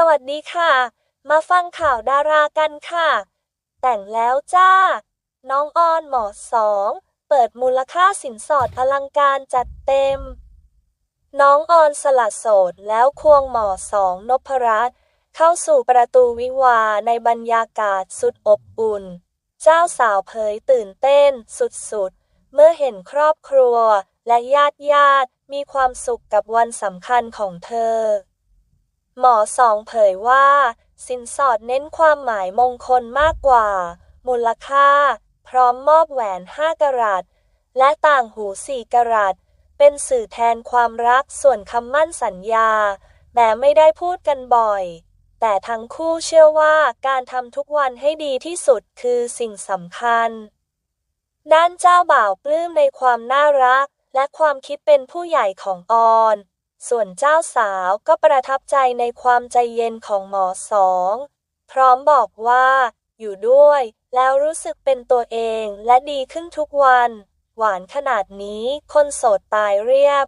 สวัสดีค่ะ มาฟังข่าวดารากันค่ะ แต่งแล้วจ้า น้องออนหมอสองเปิดมูลค่าสินสอดอลังการจัดเต็ม น้องออนสละโสดแล้วควงหมอสองนพรัตน์เข้าสู่ประตูวิวาในบรรยากาศสุดอบอุ่น เจ้าสาวเผยตื่นเต้นสุดๆ เมื่อเห็นครอบครัวและญาติญาติๆมีความสุขกับวันสำคัญของเธอ หมอสองเผยว่า สินสอดเน้นความหมายมงคลมากกว่า มูลค่า พร้อมมอบแหวน 5กะรัตและต่างหู 4กะรัตเป็นสื่อแทนความรักส่วนคำมั่นสัญญา แม้ไม่ได้พูดกันบ่อย แต่ทั้งคู่เชื่อว่าการทำทุกวันให้ดีที่สุดคือสิ่งสำคัญ ด้านเจ้าบ่าวปลื้มในความน่ารัก และความคิดเป็นผู้ใหญ่ของออน ส่วนเจ้าสาวก็ประทับใจในความใจเย็นของหมอสอง พร้อมบอกว่า อยู่ด้วย แล้วรู้สึกเป็นตัวเองและดีขึ้นทุกวัน หวานขนาดนี้คนโสดตายเรียบ